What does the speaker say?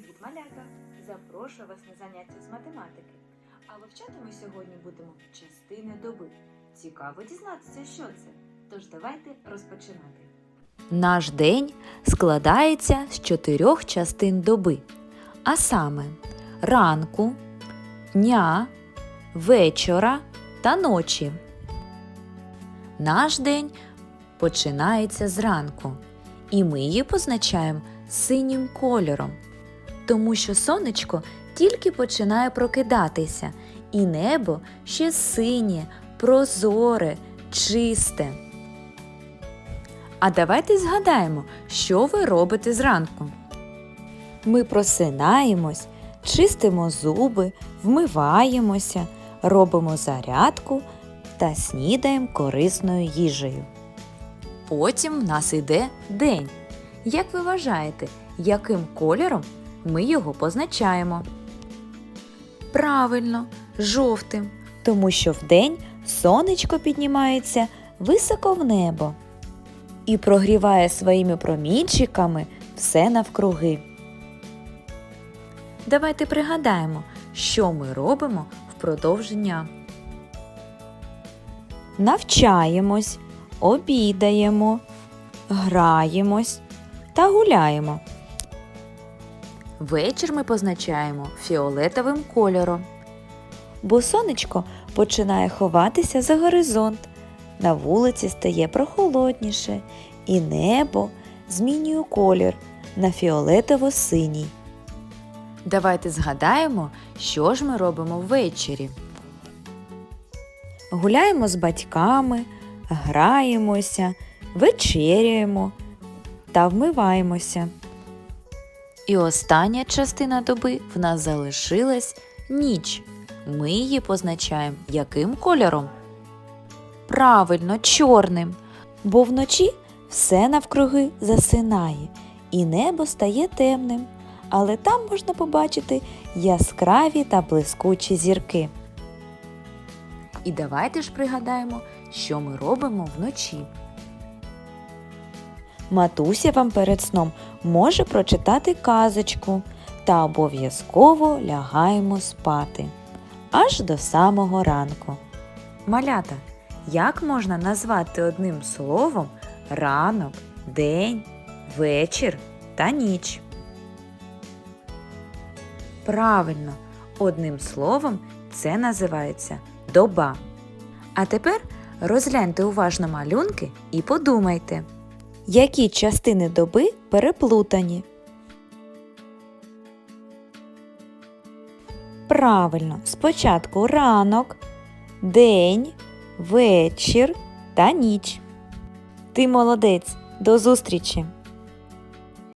Привіт, малята! Запрошую вас на заняття з математики. А вивчати ми сьогодні будемо частини доби. Цікаво дізнатися, що це. Тож давайте розпочинати. Наш день складається з чотирьох частин доби, а саме ранку, дня, вечора та ночі. Наш день починається зранку, і ми її позначаємо синім кольором, тому що сонечко тільки починає прокидатися, і небо ще синє, прозоре, чисте. А давайте згадаємо, що ви робите зранку. Ми просинаємось, чистимо зуби, вмиваємося, робимо зарядку та снідаємо корисною їжею. Потім в нас іде день. Як ви вважаєте, яким кольором ми його позначаємо? Правильно, жовтим, тому що вдень сонечко піднімається високо в небо і прогріває своїми промінчиками все навкруги. Давайте пригадаємо, що ми робимо впродовж дня. Навчаємось, обідаємо, граємось та гуляємо. Вечір ми позначаємо фіолетовим кольором. Бо сонечко починає ховатися за горизонт. На вулиці стає прохолодніше, і небо змінює колір на фіолетово-синій. Давайте згадаємо, що ж ми робимо ввечері. Гуляємо з батьками, граємося, вечеряємо та вмиваємося. І остання частина доби в нас залишилась ніч. Ми її позначаємо яким кольором? Правильно, чорним. Бо вночі все навкруги засинає, і небо стає темним, але там можна побачити яскраві та блискучі зірки. І давайте ж пригадаємо, що ми робимо вночі. Матуся вам перед сном може прочитати казочку та обов'язково лягаємо спати аж до самого ранку. Малята, як можна назвати одним словом ранок, день, вечір та ніч? Правильно, одним словом це називається доба. А тепер розгляньте уважно малюнки і подумайте, які частини доби переплутані. Правильно, спочатку ранок, день, вечір та ніч. Ти молодець. До зустрічі!